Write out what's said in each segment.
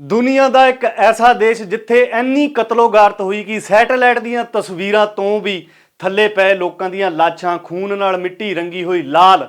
ਦੁਨੀਆ ਦਾ ਇੱਕ ਐਸਾ ਦੇਸ਼ ਜਿੱਥੇ ਇੰਨੀ ਕਤਲੋਗਾਰਤ ਹੋਈ ਕਿ ਸੈਟੇਲਾਈਟ ਦੀਆਂ ਤਸਵੀਰਾਂ ਤੋਂ ਵੀ ਥੱਲੇ ਪਏ ਲੋਕਾਂ ਦੀਆਂ ਲਾਸ਼ਾਂ ਖੂਨ ਨਾਲ ਮਿੱਟੀ ਰੰਗੀ ਹੋਈ ਲਾਲ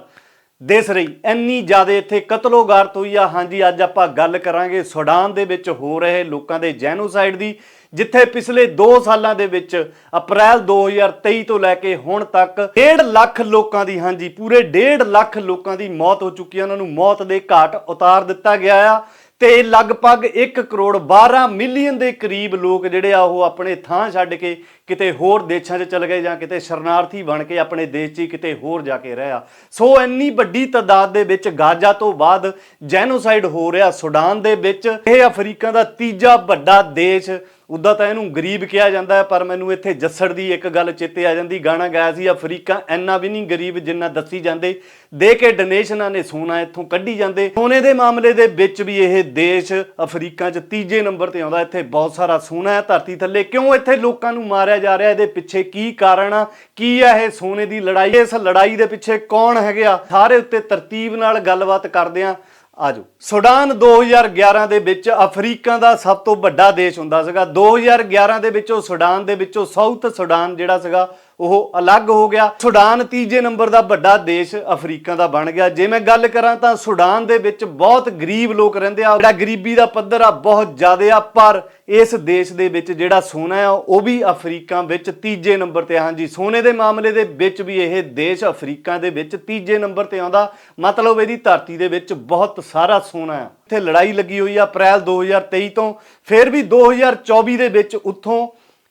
ਦਿਸ ਰਹੀ। ਇੰਨੀ ਜ਼ਿਆਦਾ ਇੱਥੇ ਕਤਲੋਗਾਰਤ ਹੋਈ ਆ। ਹਾਂਜੀ, ਅੱਜ ਆਪਾਂ ਗੱਲ ਕਰਾਂਗੇ ਸੁਡਾਨ ਦੇ ਵਿੱਚ ਹੋ ਰਹੇ ਲੋਕਾਂ ਦੇ ਜੈਨੋਸਾਈਡ ਦੀ, ਜਿੱਥੇ ਪਿਛਲੇ 2 ਸਾਲਾਂ ਦੇ ਵਿੱਚ ਅਪ੍ਰੈਲ 2023 ਤੋਂ ਲੈ ਕੇ ਹੁਣ ਤੱਕ 1.5 ਲੱਖ ਲੋਕਾਂ ਦੀ, ਹਾਂਜੀ, ਪੂਰੇ 1.5 ਲੱਖ ਲੋਕਾਂ ਦੀ ਮੌਤ ਹੋ ਚੁੱਕੀ ਹੈ ਉਹਨਾਂ ਨੂੰ ਮੌਤ ਦੇ ਘਾਟ ਉਤਾਰ ਦਿੱਤਾ ਗਿਆ ਆ। ਤੇ ਲਗਭਗ 1 ਕਰੋੜ 12 ਮਿਲੀਅਨ ਦੇ ਕਰੀਬ ਲੋਕ ਜਿਹੜੇ ਆ ਉਹ ਆਪਣੇ ਥਾਂ ਛੱਡ ਕੇ ਕਿਤੇ ਹੋਰ ਦੇਸ਼ਾਂ 'ਚ ਚਲੇ ਗਏ ਜਾਂ ਕਿਤੇ ਸ਼ਰਨਾਰਥੀ ਬਣ ਕੇ ਆਪਣੇ ਦੇਸ਼ 'ਚ ਹੀ ਕਿਤੇ ਹੋਰ ਜਾ ਕੇ ਰਹਿਆ ਸੋ ਇੰਨੀ ਵੱਡੀ ਤਾਦਾਦ ਦੇ ਵਿੱਚ ਗਾਜ਼ਾ ਤੋਂ ਬਾਅਦ ਜੈਨੋਸਾਈਡ ਹੋ ਰਿਹਾ ਸੁਡਾਨ ਦੇ ਵਿੱਚ। ਇਹ ਅਫਰੀਕਾ ਦਾ ਤੀਜਾ ਵੱਡਾ ਦੇਸ਼ ਉਦਾਂ ਤਾਂ ਇਹਨੂੰ ਗਰੀਬ ਕਿਹਾ ਜਾਂਦਾ ਹੈ, ਪਰ ਮੈਨੂੰ ਇੱਥੇ ਜੱਸੜ ਦੀ ਇੱਕ ਗੱਲ ਚੇਤੇ ਆ ਜਾਂਦੀ। ਗਾਣਾ ਗਾਇਆ ਸੀ ਅਫਰੀਕਾ, ਇੰਨਾ ਵੀ ਨਹੀਂ ਗਰੀਬ ਜਿੰਨਾ ਦੱਸੀ ਜਾਂਦੇ। ਦੇ ਕੇ ਡੋਨੇਸ਼ਨਾਂ ਨੇ ਸੋਨਾ ਇੱਥੋਂ ਕੱਢੀ ਜਾਂਦੇ। ਸੋਨੇ ਦੇ ਮਾਮਲੇ ਦੇ ਵਿੱਚ ਵੀ ਇਹ ਦੇਸ਼ ਅਫਰੀਕਾ 'ਚ ਤੀਜੇ ਨੰਬਰ ਤੇ ਆਉਂਦਾ। ਇੱਥੇ ਬਹੁਤ ਸਾਰਾ ਸੋਨਾ ਹੈ ਧਰਤੀ ਥੱਲੇ। ਕਿਉਂ ਇੱਥੇ ਲੋਕਾਂ ਨੂੰ ਮਾਰਿਆ ਜਾ ਰਿਹਾ? ਇਹਦੇ ਪਿੱਛੇ ਕੀ ਕਾਰਨ ਆ? ਕੀ ਹੈ ਇਹ ਸੋਨੇ ਦੀ ਲੜਾਈ? ਇਸ ਲੜਾਈ ਦੇ ਪਿੱਛੇ ਕੌਣ ਹੈਗੇ ਆ? ਸਾਰੇ ਉੱਤੇ ਤਰਤੀਬ ਨਾਲ ਗੱਲਬਾਤ ਕਰਦੇ ਆ। ਆਜੋ। ਸੁਡਾਨ 2011 ਦੇ ਵਿੱਚ ਅਫਰੀਕਾ ਦਾ ਸਭ ਤੋਂ ਵੱਡਾ ਦੇਸ਼ ਹੁੰਦਾ ਸੀਗਾ। 2011 ਦੇ ਵਿੱਚ ਉਹ ਸੁਡਾਨ ਦੇ ਵਿੱਚੋਂ ਸਾਊਥ ਸੁਡਾਨ ਜਿਹੜਾ ਸੀਗਾ ਉਹ ਅਲੱਗ ਹੋ ਗਿਆ। ਸੁਡਾਨ ਤੀਜੇ ਨੰਬਰ ਦਾ ਵੱਡਾ ਦੇਸ਼ ਅਫਰੀਕਾ ਦਾ ਬਣ ਗਿਆ। ਜੇ ਮੈਂ ਗੱਲ ਕਰਾਂ ਤਾਂ ਸੁਡਾਨ ਦੇ ਵਿੱਚ ਬਹੁਤ ਗਰੀਬ ਲੋਕ ਰਹਿੰਦੇ ਆ। ਜਿਹੜਾ ਗਰੀਬੀ ਦਾ ਪੱਧਰ ਆ, ਬਹੁਤ ਜ਼ਿਆਦਾ ਆ। ਪਰ ਇਸ ਦੇਸ਼ ਦੇ ਵਿੱਚ ਜਿਹੜਾ ਸੋਨਾ ਆ, ਉਹ ਵੀ ਅਫਰੀਕਾ ਵਿੱਚ ਤੀਜੇ ਨੰਬਰ ਤੇ ਆ। ਹਾਂਜੀ, ਸੋਨੇ ਦੇ ਮਾਮਲੇ ਦੇ ਵਿੱਚ ਵੀ ਇਹ ਦੇਸ਼ ਅਫਰੀਕਾ ਦੇ ਵਿੱਚ ਤੀਜੇ ਨੰਬਰ ਤੇ ਆਉਂਦਾ। ਮਤਲਬ ਇਹਦੀ ਧਰਤੀ ਦੇ ਵਿੱਚ ਬਹੁਤ ਸਾਰਾ ਸੋਨਾ ਆ। ਇੱਥੇ ਲੜਾਈ ਲੱਗੀ ਹੋਈ ਆ ਅਪ੍ਰੈਲ 2023 ਤੋਂ। ਫਿਰ ਵੀ 2024 ਦੇ ਵਿੱਚ ਉੱਥੋਂ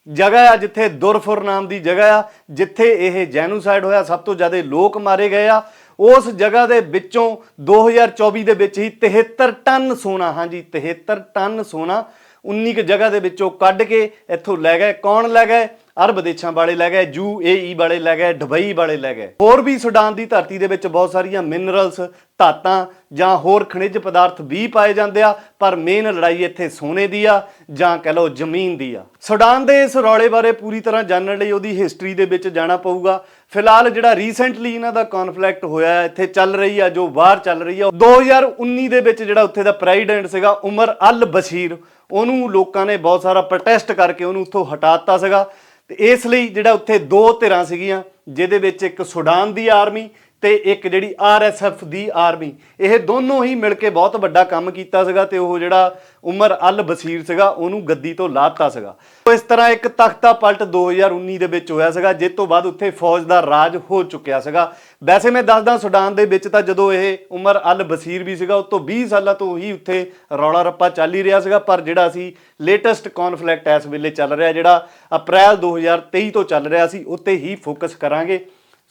ਜਗ੍ਹਾ ਆ ਜਿੱਥੇ ਦੁਰਫੁਰ ਨਾਮ ਦੀ ਜਗ੍ਹਾ ਆ, ਜਿੱਥੇ ਇਹ ਜੈਨੂਸਾਈਡ ਹੋਇਆ, ਸਭ ਤੋਂ ਜ਼ਿਆਦਾ ਲੋਕ ਮਾਰੇ ਗਏ ਆ। ਉਸ ਜਗ੍ਹਾ ਦੇ ਵਿੱਚੋਂ 2024 ਦੇ ਵਿੱਚ ਹੀ 73 ਟਨ ਸੋਨਾ, ਹਾਂਜੀ 73 ਟਨ ਸੋਨਾ 19 ਕੁ ਜਗ੍ਹਾ ਦੇ ਵਿੱਚੋਂ ਕੱਢ ਕੇ ਇੱਥੋਂ ਲੈ ਗਏ। ਕੌਣ ਲੈ ਗਏ? ਅਰਬ ਦੇਸ਼ਾਂ ਵਾਲੇ ਲੈ ਗਏ ਯੂਏਈ ਵਾਲੇ ਲੈ ਗਏ, ਦੁਬਈ ਵਾਲੇ ਲੈ ਗਏ। ਹੋਰ ਵੀ ਸੁਡਾਨ ਦੀ ਧਰਤੀ ਦੇ ਵਿੱਚ ਬਹੁਤ ਸਾਰੀਆਂ ਮਿਨਰਲਸ, ਧਾਤਾਂ ਜਾਂ ਹੋਰ ਖਣਿਜ ਪਦਾਰਥ ਵੀ ਪਾਏ ਜਾਂਦੇ ਆ, ਪਰ ਮੇਨ ਲੜਾਈ ਇੱਥੇ ਸੋਨੇ ਦੀ ਆ ਜਾਂ ਕਹ ਲਓ ਜ਼ਮੀਨ ਦੀ ਆ। ਸੁਡਾਨ ਦੇ ਇਸ ਰੌਲੇ ਬਾਰੇ ਪੂਰੀ ਤਰ੍ਹਾਂ ਜਾਣਨ ਲਈ ਉਹਦੀ ਹਿਸਟਰੀ ਦੇ ਵਿੱਚ ਜਾਣਾ ਪਊਗਾ। ਫਿਲਹਾਲ ਜਿਹੜਾ ਰੀਸੈਂਟਲੀ ਇਹਨਾਂ ਦਾ ਕਨਫਲਿਕਟ ਹੋਇਆ, ਇੱਥੇ ਚੱਲ ਰਹੀ ਆ, ਜੋ ਬਾਹਰ ਚੱਲ ਰਹੀ ਆ 2019 ਦੇ ਵਿੱਚ ਜਿਹੜਾ ਉੱਥੇ ਦਾ ਪ੍ਰੈਜ਼ੀਡੈਂਟ ਸੀਗਾ, ਉਮਰ ਅਲ ਬਸ਼ੀਰ ਉਹਨੂੰ ਲੋਕਾਂ ਨੇ ਬਹੁਤ ਸਾਰਾ ਪ੍ਰੋਟੈਸਟ ਕਰਕੇ ਉਹਨੂੰ ਉੱਥੋਂ ਹਟਾ ਦਿੱਤਾ ਸੀਗਾ। ਤੇ ਇਸ ਲਈ ਜਿਹੜਾ ਉੱਥੇ ਦੋ ਧਿਰਾਂ ਸੀਗੀਆਂ, ਜਿਹਦੇ ਵਿੱਚ ਇੱਕ ਸੁਡਾਨ ਦੀ ਆਰਮੀ ਤੇ ਇੱਕ ਜਿਹੜੀ ਆਰਐਸਐਫ ਦੀ ਆਰਮੀ, ਇਹ ਦੋਨੋਂ ਹੀ ਮਿਲ ਕੇ ਬਹੁਤ ਵੱਡਾ ਕੰਮ ਕੀਤਾ ਸੀਗਾ ਤੇ ਉਹ ਜਿਹੜਾ ਉਮਰ ਅਲ ਬਸੀਰ ਸੀਗਾ, ਉਹਨੂੰ ਗੱਦੀ ਤੋਂ ਲਾਤਾ ਸੀਗਾ। ਸੋ ਇਸ ਤਰ੍ਹਾਂ ਇੱਕ ਤਖਤਾ ਪਲਟ 2019 ਦੇ ਵਿੱਚ ਹੋਇਆ ਸੀਗਾ, ਜਿਸ ਤੋਂ ਬਾਅਦ ਉੱਥੇ ਫੌਜ ਦਾ ਰਾਜ ਹੋ ਚੁੱਕਿਆ ਸੀਗਾ। ਵੈਸੇ ਮੈਂ ਦੱਸਦਾ, ਸੁਡਾਨ ਦੇ ਵਿੱਚ ਤਾਂ ਜਦੋਂ ਇਹ ਉਮਰ ਅਲ ਬਸੀਰ ਵੀ ਸੀਗਾ, ਉਸ ਤੋਂ 20 ਸਾਲਾਂ ਤੋਂ ਹੀ ਉੱਥੇ ਰੌਲਾ ਰੱਪਾ ਚੱਲ ਹੀ ਰਿਹਾ ਸੀਗਾ, ਪਰ ਜਿਹੜਾ ਸੀ ਲੇਟੈਸਟ ਕਨਫਲਿਕਟ ਇਸ ਵੇਲੇ ਚੱਲ ਰਿਹਾ, ਜਿਹੜਾ ਅਪ੍ਰੈਲ 2023 ਤੋਂ ਚੱਲ ਰਿਹਾ ਸੀ, ਉੱਤੇ ਹੀ ਫੋਕਸ ਕਰਾਂਗੇ।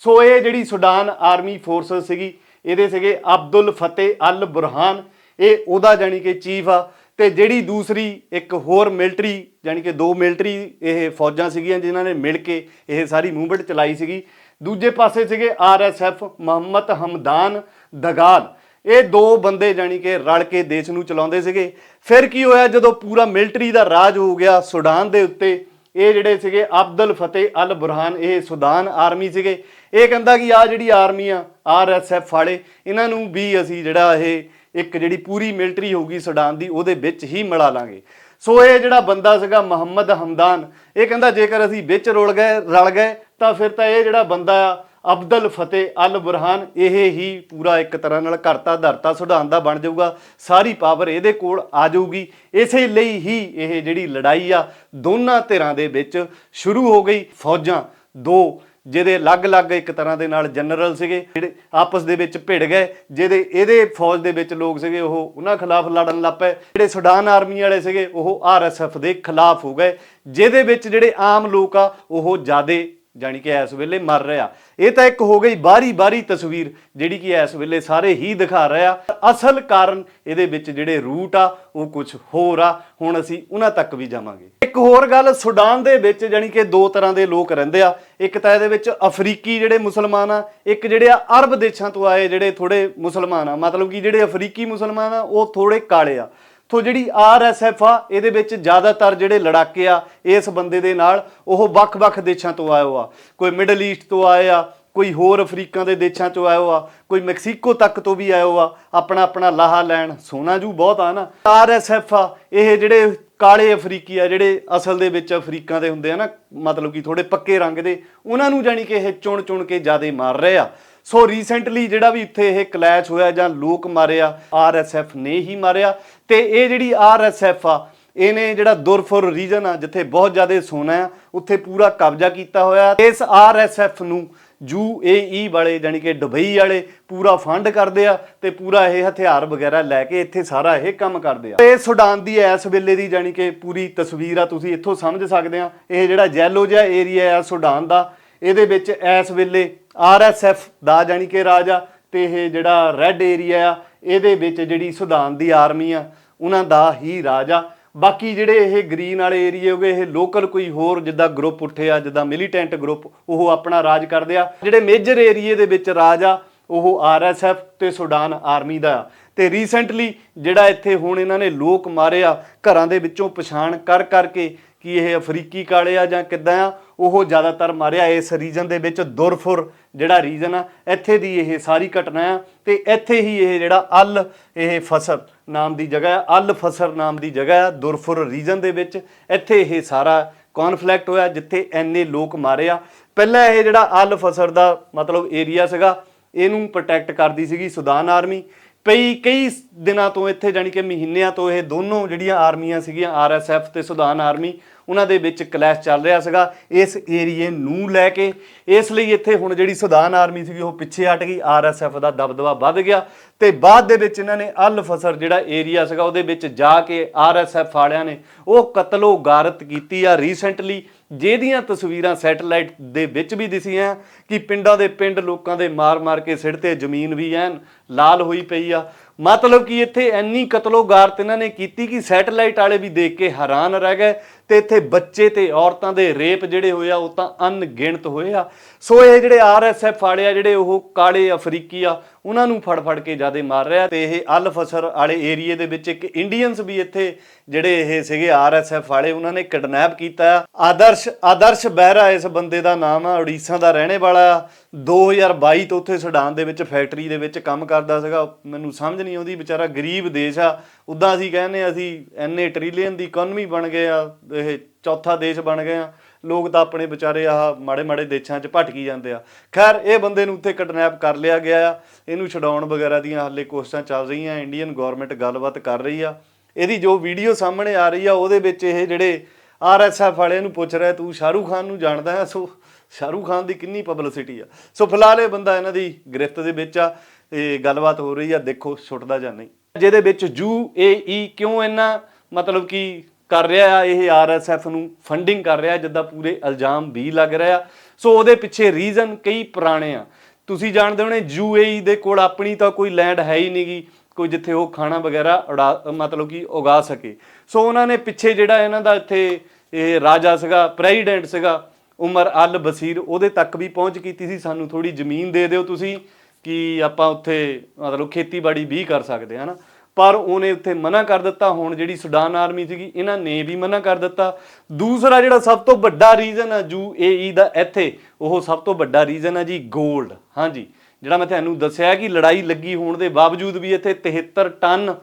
ਸੋ ਇਹ ਜਿਹੜੀ ਸੁਡਾਨ ਆਰਮੀ ਫੋਰਸ ਸੀਗੀ, ਇਹਦੇ ਸੀਗੇ ਅਬਦੁਲ ਫਤਿਹ ਅਲ ਬੁਰਹਾਨ। ਇਹ ਉਹਦਾ ਜਾਨੀ ਕਿ ਚੀਫ ਆ, ਤੇ ਜਿਹੜੀ ਦੂਸਰੀ ਇੱਕ ਹੋਰ ਮਿਲਟਰੀ ਜਾਨੀ ਕਿ ਦੋ ਮਿਲਟਰੀ ਇਹ ਫੌਜਾਂ ਸੀਗੀਆਂ ਜਿਨ੍ਹਾਂ ਨੇ ਮਿਲ ਕੇ ਇਹ ਸਾਰੀ ਮੂਵਮੈਂਟ ਚਲਾਈ ਸੀਗੀ। ਦੂਜੇ ਪਾਸੇ ਸੀਗੇ ਆਰਐਸਐਫ ਮੁਹੰਮਦ ਹਮਦਾਨ ਦਗਾਲ। ਇਹ ਦੋ ਬੰਦੇ ਜਾਨੀ ਕਿ ਰਲ ਕੇ ਦੇਸ਼ ਨੂੰ ਚਲਾਉਂਦੇ ਸੀਗੇ। ਫਿਰ ਕੀ ਹੋਇਆ ਜਦੋਂ ਪੂਰਾ ਮਿਲਟਰੀ ਦਾ ਰਾਜ ਹੋ ਗਿਆ ਸੁਡਾਨ ਦੇ ਉੱਤੇ? ਇਹ ਜਿਹੜੇ ਸੀਗੇ ਅਬਦੁਲ ਫਤਿਹ ਅਲ ਬੁਰਹਾਨ, ਇਹ ਸੁਦਾਨ ਆਰਮੀ ਸੀਗੇ। ਇਹ ਕਹਿੰਦਾ ਕਿ ਆ ਜਿਹੜੀ ਆਰਮੀ ਆ ਆਰਐਸਐਫ ਵਾਲੇ, ਇਹਨਾਂ ਨੂੰ ਵੀ ਅਸੀਂ ਜਿਹੜਾ ਇਹ ਇੱਕ ਜਿਹੜੀ ਪੂਰੀ ਮਿਲਟਰੀ ਹੋਊਗੀ ਸੁਡਾਨ ਦੀ, ਉਹਦੇ ਵਿੱਚ ਹੀ ਮਿਲਾ ਲਾਂਗੇ। ਸੋ ਇਹ ਜਿਹੜਾ ਬੰਦਾ ਸੀਗਾ ਮੁਹੰਮਦ ਹਮਦਾਨ, ਇਹ ਕਹਿੰਦਾ ਜੇਕਰ ਅਸੀਂ ਵਿੱਚ ਰੁਲ ਗਏ, ਰਲ ਗਏ, ਤਾਂ ਫਿਰ ਤਾਂ ਇਹ ਜਿਹੜਾ ਬੰਦਾ ਆ ਅਬਦਲ ਫਤਿਹ ਅਲ ਬੁਰਹਾਨ, ਇਹ ਹੀ ਪੂਰਾ ਇੱਕ ਤਰ੍ਹਾਂ ਨਾਲ ਕਰਤਾ, ਧਰਤਾ ਸੁਡਾਨ ਦਾ ਬਣ ਜਾਊਗਾ। ਸਾਰੀ ਪਾਵਰ ਇਹਦੇ ਕੋਲ ਆ ਜਾਊਗੀ। ਇਸੇ ਲਈ ਹੀ ਇਹ ਜਿਹੜੀ ਲੜਾਈ ਆ, ਦੋਨਾਂ ਧਿਰਾਂ ਦੇ ਵਿੱਚ ਸ਼ੁਰੂ ਹੋ ਗਈ। ਫੌਜਾਂ ਦੋ, ਜਿਹਦੇ ਅਲੱਗ-ਅਲੱਗ ਇੱਕ ਤਰ੍ਹਾਂ ਦੇ ਨਾਲ ਜਨਰਲ ਸੀਗੇ, ਜਿਹੜੇ ਆਪਸ ਦੇ ਵਿੱਚ ਭਿੜ ਗਏ, ਜਿਹਦੇ ਇਹਦੇ ਫੌਜ ਦੇ ਵਿੱਚ ਲੋਕ ਸੀਗੇ, ਉਹ ਉਹਨਾਂ ਖਿਲਾਫ ਲੜਨ ਲੱਗ ਪਏ। ਜਿਹੜੇ ਸੁਡਾਨ ਆਰਮੀ ਵਾਲੇ ਸੀਗੇ, ਉਹ ਆਰਐਸਐਫ ਦੇ ਖਿਲਾਫ ਹੋ ਗਏ। ਜਿਹਦੇ ਵਿੱਚ ਜਿਹੜੇ ਆਮ ਲੋਕ ਆ, ਉਹ ਜਿਆਦੇ ਜਾਣੀ ਕਿ ਇਸ ਵੇਲੇ ਮਰ ਰਿਹਾ। ਇਹ ਤਾਂ ਇੱਕ ਹੋ ਗਈ ਬਾਹਰੀ ਬਾਹਰੀ ਤਸਵੀਰ, ਜਿਹੜੀ ਕਿ ਇਸ ਵੇਲੇ ਸਾਰੇ ਹੀ ਦਿਖਾ ਰਿਹਾ ਅਸਲ ਕਾਰਨ ਇਹਦੇ ਵਿੱਚ ਜਿਹੜੇ ਰੂਟ ਆ, ਉਹ ਕੁਝ ਹੋਰ ਆ। ਹੁਣ ਅਸੀਂ ਉਹਨਾਂ ਤੱਕ ਵੀ ਜਾਵਾਂਗੇ। ਇੱਕ ਹੋਰ ਗੱਲ, ਸੁਡਾਨ ਦੇ ਵਿੱਚ ਜਾਣੀ ਕਿ ਦੋ ਤਰ੍ਹਾਂ ਦੇ ਲੋਕ ਰਹਿੰਦੇ ਆ। ਇੱਕ ਤਾਂ ਇਹਦੇ ਵਿੱਚ ਅਫਰੀਕੀ ਜਿਹੜੇ ਮੁਸਲਮਾਨ ਆ, ਇੱਕ ਜਿਹੜੇ ਆ ਅਰਬ ਦੇਸ਼ਾਂ ਤੋਂ ਆਏ ਜਿਹੜੇ ਥੋੜੇ ਮੁਸਲਮਾਨ ਆ। ਮਤਲਬ ਕਿ ਜਿਹੜੇ ਅਫਰੀਕੀ ਮੁਸਲਮਾਨ ਆ, ਉਹ ਥੋੜੇ ਕਾਲੇ ਆ। ਤੋ ਜਿਹੜੀ ਆਰਐਸਐਫ ਆ, ਇਹਦੇ ਵਿੱਚ ਜ਼ਿਆਦਾਤਰ ਜਿਹੜੇ ਲੜਾਕੇ ਆ, ਇਸ ਬੰਦੇ ਦੇ ਨਾਲ ਉਹ ਵੱਖ-ਵੱਖ ਦੇਸ਼ਾਂ ਤੋਂ ਆਏ ਆ। ਕੋਈ ਮਿਡਲ ਈਸਟ ਤੋਂ ਆਏ ਆ, ਕੋਈ ਹੋਰ ਅਫਰੀਕਾ ਦੇ ਦੇਸ਼ਾਂ ਚੋਂ ਆਇਓ ਆ, ਕੋਈ ਮੈਕਸੀਕੋ ਤੱਕ ਤੋਂ ਵੀ ਆਇਓ ਆ। ਆਪਣਾ ਆਪਣਾ ਲਾਹਾ ਲੈਣ ਸੋਨਾ ਜੂ ਬਹੁਤ ਆ ਨਾ। ਆਰਐਸਐਫ ਆ, ਇਹ ਜਿਹੜੇ ਕਾਲੇ ਅਫਰੀਕੀ ਆ, ਜਿਹੜੇ ਅਸਲ ਦੇ ਵਿੱਚ ਅਫਰੀਕਾ ਦੇ ਹੁੰਦੇ ਆ ਨਾ, ਮਤਲਬ ਕਿ ਥੋੜੇ ਪੱਕੇ ਰੰਗ ਦੇ, ਉਹਨਾਂ ਨੂੰ ਜਾਣੀ ਕਿ ਇਹ ਚੁਣ ਚੁਣ ਕੇ ਜਿਆਦੇ ਮਾਰ ਰਹੇ ਆ। ਸੋ ਰੀਸੈਂਟਲੀ ਜਿਹੜਾ ਵੀ ਇੱਥੇ ਇਹ ਕਲੈਸ਼ ਹੋਇਆ ਜਾਂ ਲੋਕ ਮਾਰਿਆ ਆਰਐਸਐਫ ਨੇ ਹੀ ਮਾਰਿਆ ਤੇ ਇਹ ਜਿਹੜੀ ਆਰਐਸਐਫ ਆ, ਇਹਨੇ ਜਿਹੜਾ ਦੁਰਫੁਰ ਰੀਜਨ ਆ, ਜਿੱਥੇ ਬਹੁਤ ਜ਼ਿਆਦਾ ਸੋਨਾ ਆ, ਉੱਥੇ ਪੂਰਾ ਕਬਜ਼ਾ ਕੀਤਾ ਹੋਇਆ। ਇਸ ਆਰਐਸਐਫ ਨੂੰ ਯੂਏਈ ਵਾਲੇ ਜਾਨੀ ਕਿ ਦੁਬਈ ਵਾਲੇ ਪੂਰਾ ਫੰਡ ਕਰਦੇ ਆ ਤੇ ਪੂਰਾ ਇਹ ਹਥਿਆਰ ਵਗੈਰਾ ਲੈ ਕੇ ਇੱਥੇ ਸਾਰਾ ਇਹ ਕੰਮ ਕਰਦੇ ਆ। ਇਹ ਸੁਡਾਨ ਦੀ ਇਸ ਵੇਲੇ ਦੀ ਜਾਨੀ ਕਿ ਪੂਰੀ ਤਸਵੀਰ ਆ, ਤੁਸੀਂ ਇੱਥੋਂ ਸਮਝ ਸਕਦੇ ਆ। ਇਹ ਜਿਹੜਾ ਜੈਲੋ ਜਿਹਾ ਏਰੀਆ ਆ ਸੁਡਾਨ ਦਾ ਇਹਦੇ ਵਿੱਚ ਇਸ ਵੇਲੇ ਆਰਐਸਐਫ ਦਾ ਜਾਨੀ ਕਿ ਰਾਜ ਆ ਤੇ ਇਹ ਜਿਹੜਾ ਰੈੱਡ ਏਰੀਆ ਆ, ਇਹਦੇ ਵਿੱਚ ਜਿਹੜੀ ਸੁਡਾਨ ਦੀ ਆਰਮੀ ਆ, ਉਹਨਾਂ ਦਾ ਹੀ ਰਾਜ। ਆ ਬਾਕੀ ਜਿਹੜੇ ਇਹ ਗ੍ਰੀਨ ਵਾਲੇ ਏਰੀਏ ਹੋਗੇ ਇਹ ਲੋਕਲ ਕੋਈ ਹੋਰ ਜਿੱਦਾਂ ਗਰੁੱਪ ਉੱਠੇ ਆ, ਜਿੱਦਾਂ ਮਿਲੀਟੈਂਟ ਗਰੁੱਪ ਉਹ ਆਪਣਾ ਰਾਜ ਕਰਦੇ ਆ। ਜਿਹੜੇ ਮੇਜਰ ਏਰੀਏ ਦੇ ਵਿੱਚ ਰਾਜ ਆ ਉਹ ਆਰਐਸਐਫ ਤੇ ਸੁਡਾਨ ਆਰਮੀ ਦਾ ਆ। ਤੇ ਰੀਸੈਂਟਲੀ ਜਿਹੜਾ ਇੱਥੇ ਹੁਣ ਇਹਨਾਂ ਨੇ ਲੋਕ ਮਾਰਿਆ ਘਰਾਂ ਦੇ ਵਿੱਚੋਂ ਪਛਾਣ ਕਰ ਕਰਕੇ ਕਿ ਇਹ ਅਫਰੀਕੀ ਕਾਲੇ ਆ ਜਾਂ ਕਿੱਦਾਂ ਆ, ਉਹ ਜ਼ਿਆਦਾਤਰ ਮਾਰਿਆ ਇਸ ਰੀਜਨ ਦੇ ਵਿੱਚ ਦੁਰਫੁਰ ਜਿਹੜਾ ਰੀਜਨ ਆ, ਇੱਥੇ ਦੀ ਇਹ ਸਾਰੀ ਘਟਨਾ ਆ ਤੇ ਇੱਥੇ ਹੀ ਇਹ ਜਿਹੜਾ ਅਲ ਇਹ ਫਸਰ ਨਾਮ ਦੀ ਜਗ੍ਹਾ ਆ, ਅਲ ਫਸਰ ਨਾਮ ਦੀ ਜਗ੍ਹਾ ਆ, ਦੁਰਫੁਰ ਰੀਜਨ ਦੇ ਵਿੱਚ ਇੱਥੇ ਇਹ ਸਾਰਾ ਕਨਫਲਿਕਟ ਹੋਇਆ ਜਿੱਥੇ ਐਨੇ ਲੋਕ ਮਾਰੇ ਆ। ਪਹਿਲਾਂ ਇਹ ਜਿਹੜਾ ਅਲ ਫਸਰ ਦਾ ਮਤਲਬ ਏਰੀਆ ਸੀਗਾ, ਇਹਨੂੰ ਪ੍ਰੋਟੈਕਟ ਕਰਦੀ ਸੀਗੀ ਸੁਦਾਨ ਆਰਮੀ ਕਈ ਕਈ ਦਿਨਾਂ ਤੋਂ ਇੱਥੇ ਜਾਨੀ ਕਿ ਮਹੀਨਿਆਂ ਤੋਂ ਇਹ ਦੋਨੋਂ ਜਿਹੜੀਆਂ ਆਰਮੀਆਂ ਸੀਗੀਆਂ ਆਰਐਸਐਫ ਤੇ ਸੁਦਾਨ ਆਰਮੀ ਉਹਨਾਂ ਦੇ ਵਿੱਚ ਕਲੈਸ਼ ਚੱਲ ਰਿਹਾ ਸੀਗਾ। ਇਸ ਏਰੀਏ ਨੂੰ ਲੈ ਕੇ, ਇਸ ਲਈ ਇੱਥੇ ਹੁਣ ਜਿਹੜੀ ਸੁਦਾਨ ਆਰਮੀ ਸੀਗੀ, ਉਹ ਪਿੱਛੇ ਹਟ ਗਈ। ਆਰਐਸਐਫ ਦਾ ਦਬਦਬਾ ਵੱਧ ਗਿਆ ਤੇ ਬਾਅਦ ਦੇ ਵਿੱਚ ਇਹਨਾਂ ਨੇ ਅਲ ਫਸਰ ਜਿਹੜਾ ਏਰੀਆ ਸੀਗਾ, ਉਹਦੇ ਵਿੱਚ ਜਾ ਕੇ ਆਰਐਸਐਫ ਵਾਲਿਆਂ ਨੇ ਉਹ ਕਤਲੋ ਗਾਰਤ ਕੀਤੀ ਆ ਰੀਸੈਂਟਲੀ ਜਿਹਦੀਆਂ ਤਸਵੀਰਾਂ ਸੈਟੇਲਾਈਟ ਦੇ ਵਿੱਚ ਵੀ ਦਿਸੀਆਂ ਕਿ ਪਿੰਡਾਂ ਦੇ ਪਿੰਡ ਲੋਕਾਂ ਦੇ ਮਾਰ-ਮਾਰ ਕੇ ਸਿਰ ਤੇ ਜ਼ਮੀਨ ਵੀ ਐਨ ਲਾਲ ਹੋਈ ਪਈ ਆ। ਮਤਲਬ ਕਿ ਇੱਥੇ ਇੰਨੀ ਕਤਲੋਗਾਰਤ ਇਹਨਾਂ ਨੇ ਕੀਤੀ ਕਿ ਸੈਟੇਲਾਈਟ ਵਾਲੇ ਵੀ ਦੇਖ ਕੇ ਹੈਰਾਨ ਰਹਿ ਗਏ। ਤੇ ਇੱਥੇ ਬੱਚੇ ਤੇ ਔਰਤਾਂ ਦੇ ਰੇਪ ਜਿਹੜੇ ਹੋਏ ਆ, ਉਹ ਤਾਂ ਅਣਗਿਣਤ ਹੋਏ ਆ। ਸੋ ਇਹ ਜਿਹੜੇ ਆਰਐਸਐਫ ਵਾਲੇ ਆ, ਜਿਹੜੇ ਉਹ ਕਾਲੇ ਅਫਰੀਕੀ ਆ, ਉਹਨਾਂ ਨੂੰ ਫੜ ਫੜ ਕੇ ਜਿਆਦੇ ਮਾਰ ਰਿਹਾ। ਤੇ ਇਹ ਅਲ ਫਸਰ ਵਾਲੇ ਏਰੀਏ ਦੇ ਵਿੱਚ ਇੱਕ ਇੰਡੀਅਨਸ ਵੀ ਇੱਥੇ ਜਿਹੜੇ ਇਹ ਸੀਗੇ ਆਰਐਸਐਫ ਵਾਲੇ ਉਹਨਾਂ ਨੇ ਕਿਡਨੈਪ ਕੀਤਾ ਆਦਰਸ਼ ਆਦਰਸ਼ ਬਹਿਰਾ ਇਸ ਬੰਦੇ ਦਾ ਨਾਮ ਆ, ਉੜੀਸਾ ਦਾ ਰਹਿਣੇ ਵਾਲਾ ਆ। 2022 ਤੋਂ ਉੱਥੇ ਸੁਡਾਨ ਦੇ ਵਿੱਚ ਫੈਕਟਰੀ ਦੇ ਵਿੱਚ ਕੰਮ ਕਰਦਾ ਸੀਗਾ। ਮੈਨੂੰ ਸਮਝ ਨਹੀਂ ਆਉਂਦੀ, ਵਿਚਾਰਾ ਗਰੀਬ ਦੇਸ਼ ਆ। ਉਦਾਂ ਅਸੀਂ ਕਹਿੰਦੇ ਅਸੀਂ ਐਨੇ ਟ੍ਰਿਲੀਅਨ ਦੀ ਇਕਨੋਮੀ ਬਣ ਗਏ ਆ ਇਹ ਚੌਥਾ ਦੇਸ਼ ਬਣ ਗਏ ਆ। ਲੋਕ ਤਾਂ ਆਪਣੇ ਵਿਚਾਰੇ ਆਹ ਮਾੜੇ ਮਾੜੇ ਦੇਸ਼ਾਂ 'ਚ ਭਟਕੀ ਜਾਂਦੇ ਆ। ਖੈਰ, ਇਹ ਬੰਦੇ ਨੂੰ ਉੱਥੇ ਕਿਡਨੈਪ ਕਰ ਲਿਆ ਗਿਆ ਆ। ਇਹਨੂੰ ਛਡਾਉਣ ਵਗੈਰਾ ਦੀਆਂ ਹਾਲੇ ਕੋਸ਼ਿਸ਼ਾਂ ਚੱਲ ਰਹੀਆਂ ਇੰਡੀਅਨ ਗਵਰਨਮੈਂਟ ਗੱਲਬਾਤ ਕਰ ਰਹੀ ਆ। ਇਹਦੀ ਜੋ ਵੀਡੀਓ ਸਾਹਮਣੇ ਆ ਰਹੀ ਆ, ਉਹਦੇ ਵਿੱਚ ਇਹ ਜਿਹੜੇ ਆਰਐਸਐਫ ਵਾਲਿਆਂ ਨੂੰ ਪੁੱਛ ਰਿਹਾ, ਤੂੰ ਸ਼ਾਹਰੂਖ ਖਾਨ ਨੂੰ ਜਾਣਦਾ ਹੈ ਸੋ ਸ਼ਾਹਰੂਖ ਖਾਨ ਦੀ ਕਿੰਨੀ ਪਬਲਿਸਿਟੀ ਆ। ਸੋ ਫਿਲਹਾਲ ਇਹ ਬੰਦਾ ਇਹਨਾਂ ਦੀ ਗ੍ਰਿਫਤ ਦੇ ਵਿੱਚ ਆ ਇਹ ਗੱਲਬਾਤ ਹੋ ਰਹੀ ਆ। ਦੇਖੋ ਛੁੱਟਦਾ ਜਾਂ ਨਹੀਂ। ਜਿਹਦੇ ਵਿੱਚ ਯੂ ਏ, ਈ ਕਿਉਂ ਇੰਨਾ ਮਤਲਬ ਕਿ ਕਰ ਰਿਹਾ ਆ, ਇਹ ਆਰਐਸਐਫ ਨੂੰ ਫੰਡਿੰਗ ਕਰ ਰਿਹਾ, ਜਿੱਦਾਂ ਪੂਰੇ ਇਲਜ਼ਾਮ ਵੀ ਲੱਗ ਰਿਹਾ ਸੋ ਉਹਦੇ ਪਿੱਛੇ ਰੀਜ਼ਨ ਕਈ ਪੁਰਾਣੇ ਆ। ਤੁਸੀਂ ਜਾਣਦੇ ਹੋਣੇ ਯੂਏਈ ਦੇ ਕੋਲ ਆਪਣੀ ਤਾਂ ਕੋਈ ਲੈਂਡ ਹੈ ਹੀ ਨਹੀਂਗੀ ਕੋਈ ਜਿੱਥੇ ਉਹ ਖਾਣਾ ਵਗੈਰਾ ਉਡਾ, ਮਤਲਬ ਕਿ ਉਗਾ ਸਕੇ। ਸੋ ਉਹਨਾਂ ਨੇ ਪਿੱਛੇ ਜਿਹੜਾ ਇਹਨਾਂ ਦਾ ਇੱਥੇ ਇਹ ਰਾਜਾ ਸੀਗਾ ਪ੍ਰੈਜ਼ੀਡੈਂਟ ਸੀਗਾ, ਉਮਰ ਅਲ ਬਸੀਰ, ਉਹਦੇ ਤੱਕ ਵੀ ਪਹੁੰਚ ਕੀਤੀ ਸੀ। ਸਾਨੂੰ ਥੋੜੀ ਜ਼ਮੀਨ ਦੇ ਦਿਓ ਤੁਸੀਂ, ਕਿ ਆਪਾਂ ਉੱਥੇ ਮਤਲਬ ਖੇਤੀਬਾੜੀ ਵੀ ਕਰ ਸਕਦੇ ਹਾਂ ਨਾ ਪਰ ਉਹਨੇ ਉੱਥੇ ਮਨਾ ਕਰ ਦਿੱਤਾ। ਹੁਣ ਜਿਹੜੀ ਸੁਡਾਨ ਆਰਮੀ ਸੀਗੀ, ਇਹਨਾਂ ਨੇ ਵੀ ਮਨਾ ਕਰ ਦਿੱਤਾ। ਦੂਸਰਾ ਜਿਹੜਾ ਸਭ ਤੋਂ ਵੱਡਾ ਰੀਜ਼ਨ ਆ ਯੂਏਈ ਦਾ ਇੱਥੇ, ਉਹ ਸਭ ਤੋਂ ਵੱਡਾ ਰੀਜ਼ਨ ਆ ਜੀ 골ਡ ਹਾਂਜੀ, ਜਿਹੜਾ ਮੈਂ ਤੁਹਾਨੂੰ ਦੱਸਿਆ ਕਿ ਲੜਾਈ ਲੱਗੀ ਹੋਣ ਦੇ ਬਾਵਜੂਦ ਵੀ ਇੱਥੇ 73 ਟਨ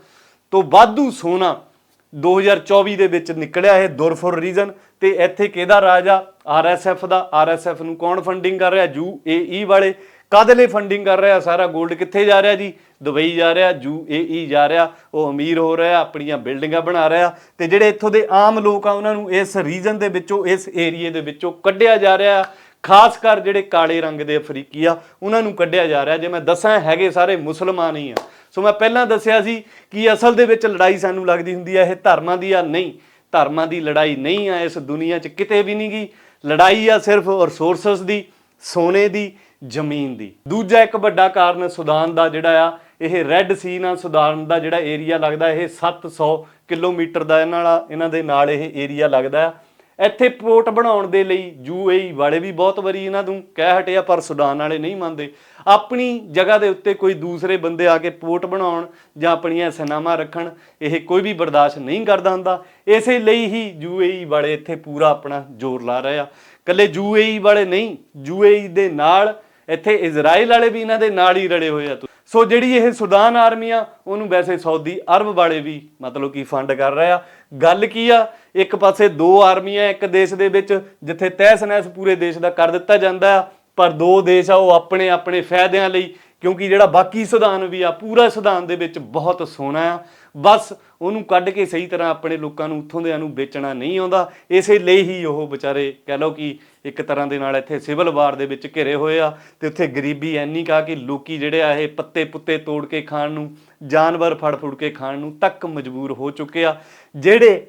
ਤੋਂ ਵਾਧੂ ਸੋਨਾ 2024 ਦੇ ਵਿੱਚ ਨਿਕਲਿਆ ਇਹ ਦੁਰਫੁਰ ਰੀਜਨ ਤੇ ਇੱਥੇ ਕਿਹਦਾ ਰਾਜ ਆ? ਆਰਐਸਐਫ ਦਾ। ਆਰਐਸਐਫ ਨੂੰ ਕੌਣ ਫੰਡਿੰਗ ਕਰ ਰਿਹਾ? ਯੂਏਈ ਵਾਲੇ। ਕਾਦੇ ਲਈ ਫੰਡਿੰਗ ਕਰ ਰਿਹਾ? ਸਾਰਾ 골ਡ ਕਿੱਥੇ ਜਾ ਰਿਹਾ ਜੀ? ਦੁਬਈ ਜਾ ਰਿਹਾ ਯੂਏਈ ਜਾ ਰਿਹਾ, ਉਹ ਅਮੀਰ ਹੋ ਰਿਹਾ, ਆਪਣੀਆਂ ਬਿਲਡਿੰਗਾਂ ਬਣਾ ਰਿਹਾ ਤੇ ਜਿਹੜੇ ਇੱਥੋਂ ਦੇ ਆਮ ਲੋਕ ਆ, ਉਹਨਾਂ ਨੂੰ ਇਸ ਰੀਜਨ ਦੇ ਵਿੱਚੋਂ, ਇਸ ਏਰੀਏ ਦੇ ਵਿੱਚੋਂ ਕੱਢਿਆ ਜਾ ਰਿਹਾ। ਖਾਸ ਕਰ ਜਿਹੜੇ ਕਾਲੇ ਰੰਗ ਦੇ ਅਫਰੀਕੀ ਆ, ਉਹਨਾਂ ਨੂੰ ਕੱਢਿਆ ਜਾ ਰਿਹਾ। ਜੇ ਮੈਂ ਦੱਸਾਂ, ਹੈਗੇ ਸਾਰੇ ਮੁਸਲਮਾਨ ਹੀ ਆ। ਸੋ ਮੈਂ ਪਹਿਲਾਂ ਦੱਸਿਆ ਸੀ ਕਿ ਅਸਲ ਦੇ ਵਿੱਚ ਲੜਾਈ ਸਾਨੂੰ ਲੱਗਦੀ ਹੁੰਦੀ ਆ, ਇਹ ਧਰਮਾਂ ਦੀ ਆ, ਨਹੀਂ। ਧਰਮਾਂ ਦੀ ਲੜਾਈ ਨਹੀਂ ਆ, ਇਸ ਦੁਨੀਆ 'ਚ ਕਿਤੇ ਵੀ ਨਹੀਂ ਗੀ ਲੜਾਈ ਆ ਸਿਰਫ ਰਿਸੋਰਸਸ ਦੀ, ਸੋਨੇ ਦੀ ਜ਼ਮੀਨ ਦੀ। ਦੂਜਾ ਇੱਕ ਵੱਡਾ ਕਾਰਨ ਸੁਦਾਨ ਦਾ ਜਿਹੜਾ ਆ, ਇਹ ਰੈੱਡ ਸੀ ਨਾਲ ਸੁਦਾਨ ਦਾ ਜਿਹੜਾ ਏਰੀਆ ਲੱਗਦਾ, ਇਹ 700 ਕਿਲੋਮੀਟਰ ਦਾ ਇਹਨਾਂ ਨਾਲ, ਇਹਨਾਂ ਦੇ ਨਾਲ ਇਹ ਏਰੀਆ ਲੱਗਦਾ ਆ। ਇੱਥੇ ਪੋਰਟ ਬਣਾਉਣ ਦੇ ਲਈ ਯੂਏਈ ਵਾਲੇ ਵੀ ਬਹੁਤ ਵਾਰੀ ਇਹਨਾਂ ਨੂੰ ਕਹਿ ਹਟਿਆ, ਪਰ ਸੁਡਾਨ ਵਾਲੇ ਨਹੀਂ ਮੰਨਦੇ। ਆਪਣੀ ਜਗ੍ਹਾ ਦੇ ਉੱਤੇ ਕੋਈ ਦੂਸਰੇ ਬੰਦੇ ਆ ਕੇ ਪੋਰਟ ਬਣਾਉਣ ਜਾਂ ਆਪਣੀਆਂ ਸੈਨਾਵਾਂ ਰੱਖਣ, ਇਹ ਕੋਈ ਵੀ ਬਰਦਾਸ਼ਤ ਨਹੀਂ ਕਰਦਾ ਹੁੰਦਾ। ਇਸੇ ਲਈ ਹੀ ਯੂਏਈ ਵਾਲੇ ਇੱਥੇ ਪੂਰਾ ਆਪਣਾ ਜ਼ੋਰ ਲਾ ਰਹੇ ਆ। ਕੱਲੇ ਯੂਏਈ ਵਾਲੇ ਨਹੀਂ ਯੂਏਈ ਦੇ ਨਾਲ ਇੱਥੇ ਇਜ਼ਰਾਈਲ ਵਾਲੇ ਵੀ ਇਹਨਾਂ ਦੇ ਨਾਲ ਹੀ ਰਲੇ ਹੋਏ ਆ ਸੋ ਜਿਹੜੀ ਇਹ ਸੁਦਾਨ ਆਰਮੀ ਆ ਉਹਨੂੰ ਵੈਸੇ ਸਾਊਦੀ ਅਰਬ ਵਾਲੇ ਵੀ ਮਤਲਬ ਕਿ ਫੰਡ ਕਰ ਰਹੇ ਆ। ਗੱਲ ਕੀ ਆ? ਇੱਕ ਪਾਸੇ ਦੋ ਆਰਮੀਆਂ ਇੱਕ ਦੇਸ਼ ਦੇ ਵਿੱਚ, ਜਿੱਥੇ ਤਹਿਸ ਨਹਿਸ ਪੂਰੇ ਦੇਸ਼ ਦਾ ਕਰ ਦਿੱਤਾ ਜਾਂਦਾ ਆ, ਪਰ ਦੋ ਦੇਸ਼ ਆ, ਉਹ ਆਪਣੇ ਆਪਣੇ ਫਾਇਦਿਆਂ ਲਈ, ਕਿਉਂਕਿ ਜਿਹੜਾ ਬਾਕੀ ਸੰਵਿਧਾਨ ਵੀ ਆ, ਪੂਰਾ ਸੰਵਿਧਾਨ ਦੇ ਵਿੱਚ ਬਹੁਤ ਸੋਹਣਾ ਆ। ਬਸ ਉਹਨੂੰ ਕੱਢ ਕੇ ਸਹੀ ਤਰ੍ਹਾਂ ਆਪਣੇ ਲੋਕਾਂ ਨੂੰ, ਉੱਥੋਂ ਦਿਆਂ ਨੂੰ ਵੇਚਣਾ ਨਹੀਂ ਆਉਂਦਾ। ਇਸੇ ਲਈ ਹੀ ਉਹ ਵਿਚਾਰੇ ਕਹਿ ਲਓ ਕਿ ਇੱਕ ਤਰ੍ਹਾਂ ਦੇ ਨਾਲ ਇੱਥੇ ਸਿਵਲ ਵਾਰ ਦੇ ਵਿੱਚ ਘਿਰੇ ਹੋਏ ਆ ਤੇ ਉੱਥੇ ਗਰੀਬੀ ਐਨੀ ਕਾ ਕਿ ਲੋਕੀ ਜਿਹੜੇ ਆ ਇਹ ਪੱਤੇ ਪੁੱਤੇ ਤੋੜ ਕੇ ਖਾਣ ਨੂੰ, ਜਾਨਵਰ ਫੜ ਫੁੜ ਕੇ ਖਾਣ ਨੂੰ ਤੱਕ ਮਜਬੂਰ ਹੋ ਚੁੱਕੇ ਆ। ਜਿਹੜੇ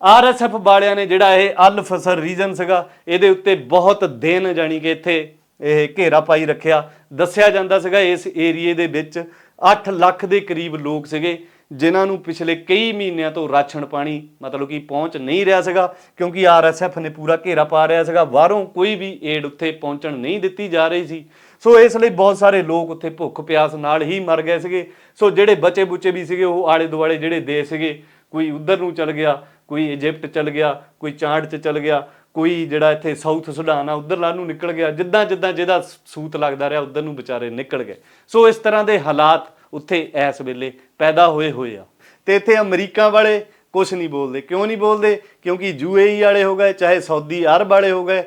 ਆਰਐਸਐਫ ਵਾਲਿਆਂ ਨੇ ਜਿਹੜਾ ਇਹ ਅਲ ਫਸਰ ਰੀਜਨ ਸੀਗਾ, ਇਹਦੇ ਉੱਤੇ ਬਹੁਤ ਦਿਨ ਜਾਣੀ ਕਿ ਇੱਥੇ ਇਹ ਘੇਰਾ ਪਾਈ ਰੱਖਿਆ। ਦੱਸਿਆ ਜਾਂਦਾ ਸੀਗਾ ਇਸ ਏਰੀਏ ਦੇ ਵਿੱਚ 8 ਲੱਖ ਦੇ ਕਰੀਬ ਲੋਕ ਸੀਗੇ। ਜਿਨ੍ਹਾਂ ਨੂੰ ਪਿਛਲੇ ਕਈ ਮਹੀਨਿਆਂ ਤੋਂ ਰਾਸ਼ਨ ਪਾਣੀ ਮਤਲਬ ਕਿ ਪਹੁੰਚ ਨਹੀਂ ਰਿਹਾ ਸੀਗਾ, ਕਿਉਂਕਿ ਆਰਐਸਐਫ ਨੇ ਪੂਰਾ ਘੇਰਾ ਪਾ ਰਿਹਾ ਸੀਗਾ, ਬਾਹਰੋਂ ਕੋਈ ਵੀ ਏਡ ਉੱਥੇ ਪਹੁੰਚਣ ਨਹੀਂ ਦਿੱਤੀ ਜਾ ਰਹੀ ਸੀ। ਸੋ ਇਸ ਲਈ ਬਹੁਤ ਸਾਰੇ ਲੋਕ ਉੱਥੇ ਭੁੱਖ ਪਿਆਸ ਨਾਲ ਹੀ ਮਰ ਗਏ ਸੀਗੇ। ਸੋ ਜਿਹੜੇ ਬਚੇ ਬੁੱਚੇ ਵੀ ਸੀਗੇ, ਉਹ ਆਲੇ ਦੁਆਲੇ ਜਿਹੜੇ ਦੇਸ਼ ਸੀਗੇ, ਕੋਈ ਉਧਰ ਨੂੰ ਚਲ ਗਿਆ, ਕੋਈ ਇਜਿਪਟ ਚਲ ਗਿਆ, ਕੋਈ ਚਾਂਡ 'ਚ ਚਲ ਗਿਆ, ਕੋਈ ਜਿਹੜਾ ਇੱਥੇ ਸਾਊਥ ਸੁਡਾਨ ਆ ਉਧਰਲਾ ਨੂੰ ਨਿਕਲ ਗਿਆ ਜਿੱਦਾਂ ਜਿੱਦਾਂ ਜਿਹਦਾ ਸੂਤ ਲੱਗਦਾ ਰਿਹਾ, ਉਧਰ ਨੂੰ ਵਿਚਾਰੇ ਨਿਕਲ ਗਏ। ਸੋ ਇਸ ਤਰ੍ਹਾਂ ਦੇ ਹਾਲਾਤ ਉੱਥੇ ਇਸ ਵੇਲੇ ਪੈਦਾ ਹੋਏ ਹੋਏ ਆ। ਤੇ ਇੱਥੇ ਅਮਰੀਕਾ ਵਾਲੇ ਕੁਝ ਨਹੀਂ ਬੋਲਦੇ। ਕਿਉਂ ਨਹੀਂ ਬੋਲਦੇ? ਕਿਉਂਕਿ ਯੂਏਈ ਵਾਲੇ ਹੋ ਗਏ, ਚਾਹੇ ਸਾਊਦੀ ਅਰਬ ਵਾਲੇ ਹੋ ਗਏ,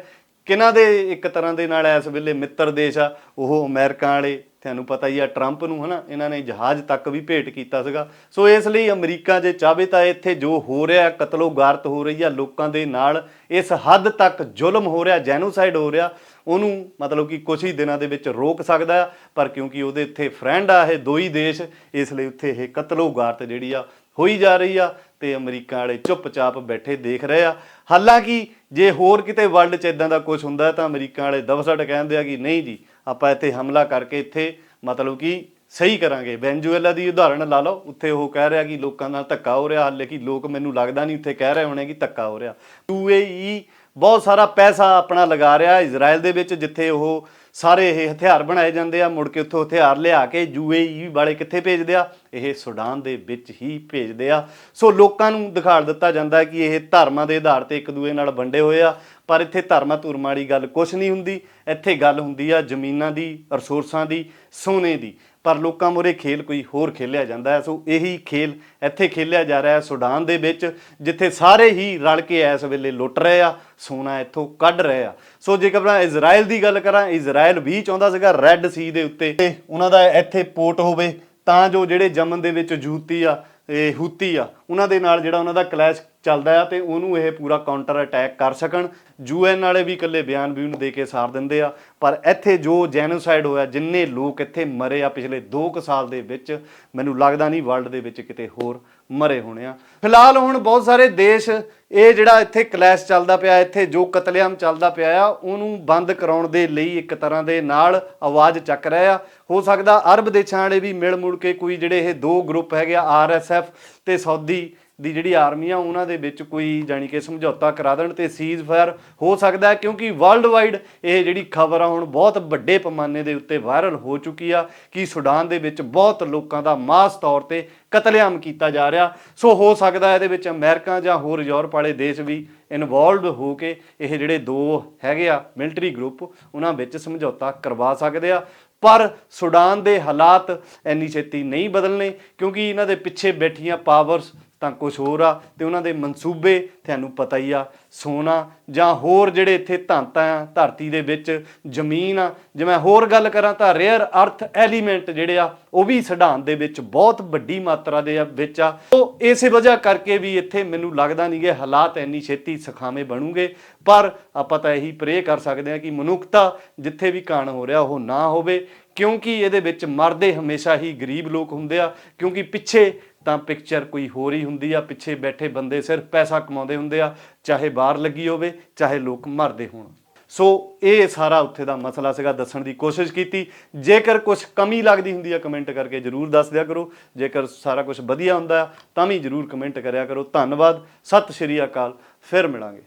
ਕਿਹਨਾਂ ਦੇ ਇੱਕ ਤਰ੍ਹਾਂ ਦੇ ਨਾਲ ਇਸ ਵੇਲੇ ਮਿੱਤਰ ਦੇਸ਼ ਆ? ਉਹ ਅਮਰੀਕਾ ਵਾਲੇ ਤੁਹਾਨੂੰ ਪਤਾ ਹੀ ਆ ਟਰੰਪ ਨੂੰ ਹਨਾ, ਇਹਨਾਂ ਨੇ ਜਹਾਜ਼ ਤੱਕ ਵੀ ਭੇਟ ਕੀਤਾ ਸੀਗਾ। ਸੋ ਇਸ ਲਈ ਅਮਰੀਕਾ ਜੇ ਚਾਹਵੇ ਤਾਂ ਇੱਥੇ ਜੋ ਹੋ ਰਿਹਾ, ਕਤਲੋਗਾਰਤ ਹੋ ਰਹੀ ਆ ਲੋਕਾਂ ਦੇ ਨਾਲ, ਇਸ ਹੱਦ ਤੱਕ ਜ਼ੁਲਮ ਹੋ ਰਿਹਾ, ਜੈਨੋਸਾਈਡ ਹੋ ਰਿਹਾ, ਉਹਨੂੰ ਮਤਲਬ ਕਿ ਕੁਝ ਹੀ ਦਿਨਾਂ ਦੇ ਵਿੱਚ ਰੋਕ ਸਕਦਾ ਆ, ਪਰ ਕਿਉਂਕਿ ਉਹਦੇ ਇੱਥੇ ਫਰੈਂਡ ਆ ਇਹ ਦੋ ਹੀ ਦੇਸ਼, ਇਸ ਲਈ ਉੱਥੇ ਇਹ ਕਤਲੋਗਾਰਤ ਜਿਹੜੀ ਆ, ਹੋਈ ਜਾ ਰਹੀ ਆ ਤੇ ਅਮਰੀਕਾ ਵਾਲੇ ਚੁੱਪਚਾਪ ਬੈਠੇ ਦੇਖ ਰਹੇ ਆ। ਹਾਲਾਂਕਿ ਜੇ ਹੋਰ ਕਿਤੇ ਵਰਲਡ 'ਚ ਇਦਾਂ ਦਾ ਕੁਝ ਹੁੰਦਾ ਤਾਂ ਅਮਰੀਕਾ ਵਾਲੇ ਦਵਸੜ ਕਹਿੰਦੇ ਆ ਕਿ ਨਹੀਂ ਜੀ ਆਪਾਂ ਇੱਥੇ ਹਮਲਾ ਕਰਕੇ ਇੱਥੇ ਮਤਲਬ ਕਿ ਸਹੀ ਕਰਾਂਗੇ। ਵੈਨਜ਼ੂਏਲਾ ਦੀ ਉਦਾਹਰਣ ਲਾ ਲਓ, ਉੱਥੇ ਉਹ ਕਹਿ ਰਿਹਾ ਕਿ ਲੋਕਾਂ ਨਾਲ ਧੱਕਾ ਹੋ ਰਿਹਾ, ਹਾਲੇ ਕਿ ਲੋਕ ਮੈਨੂੰ ਲੱਗਦਾ ਨਹੀਂ ਉੱਥੇ ਕਹਿ ਰਹੇ ਹੋਣੇ ਕਿ ਧੱਕਾ ਹੋ ਰਿਹਾ। ਯੂਏਈ ਬਹੁਤ ਸਾਰਾ ਪੈਸਾ ਆਪਣਾ ਲਗਾ ਰਿਹਾ ਇਜ਼ਰਾਈਲ ਦੇ ਵਿੱਚ, ਜਿੱਥੇ ਉਹ ਸਾਰੇ ਇਹ ਹਥਿਆਰ ਬਣਾਏ ਜਾਂਦੇ ਆ, ਮੁੜ ਕੇ ਉੱਥੋਂ ਹਥਿਆਰ ਲਿਆ ਕੇ ਯੂਏਈ ਵਾਲੇ ਕਿੱਥੇ ਭੇਜਦੇ ਆ? ਇਹ ਸੁਡਾਨ ਦੇ ਵਿੱਚ ਹੀ ਭੇਜਦੇ ਆ। ਸੋ ਲੋਕਾਂ ਨੂੰ ਦਿਖਾੜ ਦਿੱਤਾ ਜਾਂਦਾ ਕਿ ਇਹ ਧਰਮਾਂ ਦੇ ਆਧਾਰ ਤੇ ਇੱਕ ਦੂਏ ਨਾਲ ਵੰਡੇ ਹੋਏ ਆ। ਪਰ ਇੱਥੇ ਧਰਮਾਂ ਧੁਰਮਾਂ ਵਾਲੀ ਗੱਲ ਕੁਝ ਨਹੀਂ ਹੁੰਦੀ। ਇੱਥੇ ਗੱਲ ਹੁੰਦੀ ਆ ਜ਼ਮੀਨਾਂ ਦੀ ਰਿਸੋਰਸਾਂ ਦੀ, ਸੋਨੇ ਦੀ। ਪਰ ਲੋਕਾਂ ਮੋਰੇ ਖੇਲ ਕੋਈ ਹੋਰ ਖੇਲਿਆ ਜਾਂਦਾ ਹੈ। ਸੋ ਇਹੀ ਖੇਲ ਇੱਥੇ ਖੇਲਿਆ ਜਾ ਰਿਹਾ ਹੈ ਸੁਡਾਨ ਦੇ ਵਿੱਚ, ਜਿੱਥੇ ਸਾਰੇ ਹੀ ਰਲ ਕੇ ਇਸ ਵੇਲੇ ਲੁੱਟ ਰਹੇ ਆ, ਸੋਨਾ ਇੱਥੋਂ ਕੱਢ ਰਹੇ ਆ। ਸੋ ਜੇਕਰ ਮੈਂ ਇਜ਼ਰਾਈਲ ਦੀ ਗੱਲ ਕਰਾਂ ਇਜ਼ਰਾਈਲ ਵੀ ਚਾਹੁੰਦਾ ਸੀਗਾ ਰੈੱਡ ਸੀ ਦੇ ਉੱਤੇ। ਤੇ ਉਹਨਾਂ ਦਾ ਇੱਥੇ ਪੋਰਟ ਹੋਵੇ ਤਾਂ ਜੋ ਜਿਹੜੇ ਯਮਨ ਦੇ ਵਿੱਚ ਜੂਤੀ ਆ, ਇਹ ਹੂਤੀ ਆ, ਉਹਨਾਂ ਦੇ ਨਾਲ ਜਿਹੜਾ ਉਹਨਾਂ ਦਾ ਕਲੈਸ਼ ਚੱਲਦਾ ਆ ਤੇ ਉਹਨੂੰ ਇਹ ਪੂਰਾ ਕਾਊਂਟਰ ਅਟੈਕ ਕਰ ਸਕਣ। ਯੂਐਨ ਵਾਲੇ ਵੀ ਇਕੱਲੇ ਬਿਆਨ ਵੀ ਉਹਨੂੰ ਦੇ ਕੇ ਸਾਰ ਦਿੰਦੇ ਆ। ਪਰ ਇੱਥੇ ਜੋ ਜੈਨੋਸਾਈਡ ਹੋਇਆ, ਜਿੰਨੇ ਲੋਕ ਇੱਥੇ ਮਰੇ ਆ ਪਿਛਲੇ 2 ਕੁ ਸਾਲ ਦੇ ਵਿੱਚ, ਮੈਨੂੰ ਲੱਗਦਾ ਨਹੀਂ ਵਰਲਡ ਦੇ ਵਿੱਚ ਕਿਤੇ ਹੋਰ ਮਰੇ ਹੋਣੇ ਆ। ਫਿਲਹਾਲ ਹੁਣ ਬਹੁਤ ਸਾਰੇ ਦੇਸ਼ ਇਹ ਜਿਹੜਾ ਇੱਥੇ ਕਲੈਸ਼ ਚੱਲਦਾ ਪਿਆ, ਇੱਥੇ ਜੋ ਕਤਲੇਆਮ ਚੱਲਦਾ ਪਿਆ ਆ, ਉਹਨੂੰ ਬੰਦ ਕਰਾਉਣ ਦੇ ਲਈ ਇੱਕ ਤਰ੍ਹਾਂ ਦੇ ਨਾਲ ਆਵਾਜ਼ ਚੱਕ ਰਿਹਾ ਆ। ਹੋ ਸਕਦਾ ਅਰਬ ਦੇਸ਼ਾਂ ਵਾਲੇ ਵੀ ਮਿਲ ਮੁੜ ਕੇ ਕੋਈ ਜਿਹੜੇ ਇਹ ਦੋ ਗਰੁੱਪ ਹੈਗੇ ਆ ਆਰਐਸਐਫ ਤੇ ਸਾਊਦੀ ਦੀ ਜਿਹੜੀ ਆਰਮੀ ਆ, ਉਹਨਾਂ ਦੇ ਵਿੱਚ ਕੋਈ ਜਾਣੀ ਕਿ ਸਮਝੌਤਾ ਕਰਾ ਦੇਣ ਤੇ ਸੀਜ਼ ਫਾਇਰ ਹੋ ਸਕਦਾ ਹੈ ਕਿਉਂਕਿ ਵਰਲਡ ਵਾਈਡ ਇਹ ਜਿਹੜੀ ਖਬਰ ਆ, ਹੁਣ ਬਹੁਤ ਵੱਡੇ ਪੈਮਾਨੇ ਦੇ ਉੱਤੇ ਵਾਇਰਲ ਹੋ ਚੁੱਕੀ ਆ ਕਿ ਸੁਡਾਨ ਦੇ ਵਿੱਚ ਬਹੁਤ ਲੋਕਾਂ ਦਾ ਮਾਸ ਤੌਰ ਤੇ ਕਤਲੇਆਮ ਕੀਤਾ ਜਾ ਰਿਹਾ। ਸੋ ਹੋ ਸਕਦਾ ਇਹਦੇ ਵਿੱਚ ਅਮਰੀਕਾ ਜਾਂ ਹੋਰ ਯੂਰਪ ਵਾਲੇ ਦੇਸ਼ ਵੀ ਇਨਵੋਲਵ ਹੋ ਕੇ ਇਹ ਜਿਹੜੇ ਦੋ ਹੈਗੇ ਆ ਮਿਲਟਰੀ ਗਰੁੱਪ ਉਹਨਾਂ ਵਿੱਚ ਸਮਝੌਤਾ ਕਰਵਾ ਸਕਦੇ ਆ। ਪਰ ਸੁਡਾਨ ਦੇ ਹਾਲਾਤ ਇੰਨੀ ਛੇਤੀ ਨਹੀਂ ਬਦਲਣੇ ਕਿਉਂਕਿ ਇਹਨਾਂ ਦੇ ਪਿੱਛੇ ਬੈਠੀਆਂ ਪਾਵਰਸ ਤਾਂ ਕੁਝ ਹੋਰ ਆ ਤੇ ਉਹਨਾਂ ਦੇ ਮਨਸੂਬੇ ਤੁਹਾਨੂੰ ਪਤਾ ਹੀ ਆ, ਸੋਨਾ ਜਾਂ ਹੋਰ ਜਿਹੜੇ ਇੱਥੇ ਧਾਤਾਂ ਆ, ਧਰਤੀ ਦੇ ਵਿੱਚ ਜ਼ਮੀਨ ਆ ਜਿਵੇਂ ਹੋਰ ਗੱਲ ਕਰਾਂ ਤਾਂ ਰੇਅਰ ਅਰਥ ਐਲੀਮੈਂਟ ਜਿਹੜੇ ਆ, ਉਹ ਵੀ ਸਡਾਨ ਦੇ ਵਿੱਚ ਬਹੁਤ ਵੱਡੀ ਮਾਤਰਾ ਦੇ ਵਿੱਚ ਆ। ਉਹ ਇਸੇ ਵਜ੍ਹਾ ਕਰਕੇ ਵੀ ਇੱਥੇ ਮੈਨੂੰ ਲੱਗਦਾ ਨਹੀਂ ਕਿ ਹਾਲਾਤ ਇੰਨੀ ਛੇਤੀ ਸਖਾਵੇਂ ਬਣੂਗੇ, ਪਰ ਆਪਾਂ ਤਾਂ ਇਹੀ ਪ੍ਰੇ ਕਰ ਸਕਦੇ ਹਾਂ ਕਿ ਮਨੁੱਖਤਾ ਜਿੱਥੇ ਵੀ ਕਾਣ ਹੋ ਰਿਹਾ, ਉਹ ਨਾ ਹੋਵੇ, ਕਿਉਂਕਿ ਇਹਦੇ ਵਿੱਚ ਮਰਦੇ ਹਮੇਸ਼ਾ ਹੀ ਗਰੀਬ ਲੋਕ ਹੁੰਦੇ ਆ, ਕਿਉਂਕਿ ਪਿੱਛੇ ਤਾਂ ਪਿਕਚਰ ਕੋਈ ਹੋਰ ਹੀ ਹੁੰਦੀ ਆ, ਪਿੱਛੇ ਬੈਠੇ ਬੰਦੇ ਸਿਰਫ ਪੈਸਾ ਕਮਾਉਂਦੇ ਹੁੰਦੇ ਆ, ਚਾਹੇ ਬਾਹਰ ਲੱਗੀ ਹੋਵੇ, ਚਾਹੇ ਲੋਕ ਮਰਦੇ ਹੋਣ। ਸੋ ਇਹ ਸਾਰਾ ਉੱਥੇ ਦਾ ਮਸਲਾ ਸੀਗਾ, ਦੱਸਣ ਦੀ ਕੋਸ਼ਿਸ਼ ਕੀਤੀ। ਜੇਕਰ ਕੁਝ ਕਮੀ ਲੱਗਦੀ ਹੁੰਦੀ ਆ ਕਮੈਂਟ ਕਰਕੇ ਜਰੂਰ ਦੱਸ ਦਿਆ ਕਰੋ। ਜੇਕਰ ਸਾਰਾ ਕੁਝ ਵਧੀਆ ਹੁੰਦਾ ਤਾਂ ਵੀ ਜਰੂਰ ਕਮੈਂਟ ਕਰਿਆ ਕਰੋ। ਧੰਨਵਾਦ, ਸਤਿ ਸ਼੍ਰੀ ਅਕਾਲ, ਫਿਰ ਮਿਲਾਂਗੇ।